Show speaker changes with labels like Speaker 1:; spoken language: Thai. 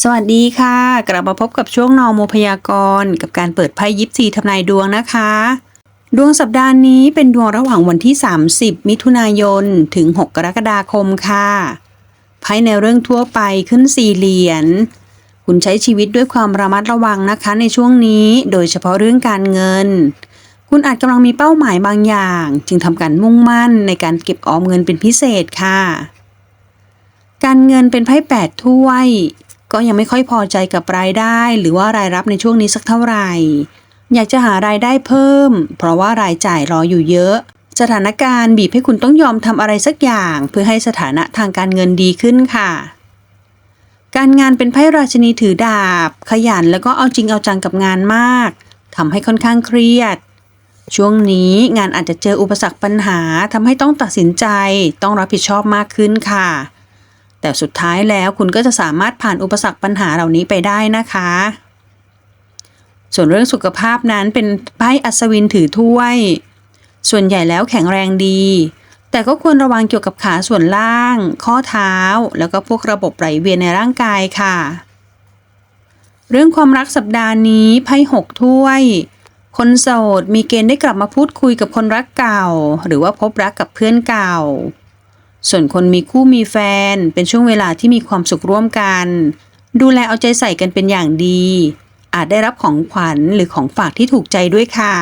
Speaker 1: สวัสดีค่ะ กลับมาพบกับช่วงนอโมพยากรณ์กับการเปิดไพ่ยิปซีทำนายดวงนะคะ ดวงสัปดาห์นี้เป็นดวงระหว่างวันที่ 30 มิถุนายน ถึง 6 กรกฎาคมค่ะไพ่ในเรื่องทั่วไปขึ้นสี่เหรียญคุณใช้ชีวิตด้วยความระมัดระวังนะคะในช่วงนี้ โดยเฉพาะเรื่องการเงิน คุณอาจกำลังมีเป้าหมายบางอย่าง จึงทำการมุ่งมั่นในการเก็บออมเงินเป็นพิเศษค่ะ การเงินเป็นไพ่แปดถ้วย ก็ยังไม่ค่อยพอใจกับรายได้ หรือว่ารายรับในช่วงนี้สักเท่าไหร่ อยากจะหารายได้เพิ่ม เพราะว่ารายจ่ายรออยู่เยอะ สถานการณ์บีบให้คุณต้องยอมทำอะไรสักอย่าง เพื่อให้สถานะทางการเงินดีขึ้นค่ะ การงานเป็นไพ่ราชินีถือดาบ ขยันแล้วก็เอาจริงเอาจังกับงานมากทำให้ค่อนข้างเครียดช่วงนี้งานอาจจะเจออุปสรรคปัญหาทำให้ต้องตัดสินใจ ต้องรับผิดชอบมากขึ้นค่ะ แต่สุดท้ายแล้วคุณก็จะสามารถผ่านอุปสรรคปัญหาเหล่านี้ไปได้นะคะ ส่วนเรื่องสุขภาพนั้นเป็นไพ่อัศวินถือถ้วย ส่วนใหญ่แล้วแข็งแรงดี แต่ก็ควรระวังเกี่ยวกับขาส่วนล่าง ข้อเท้า แล้วก็พวกระบบไหลเวียนในร่างกายค่ะ เรื่องความรักสัปดาห์นี้ไพ่หกถ้วยคนโสดมีเกณฑ์ได้กลับมาพูดคุยกับคนรักเก่า หรือว่าพบรักกับเพื่อนเก่า ส่วนคนมีคู่มีแฟนเป็นช่วงเวลาที่มีความสุขร่วมกัน ดูแลเอาใจใส่กันเป็นอย่างดี อาจได้รับของขวัญหรือของฝากที่ถูกใจด้วยค่ะ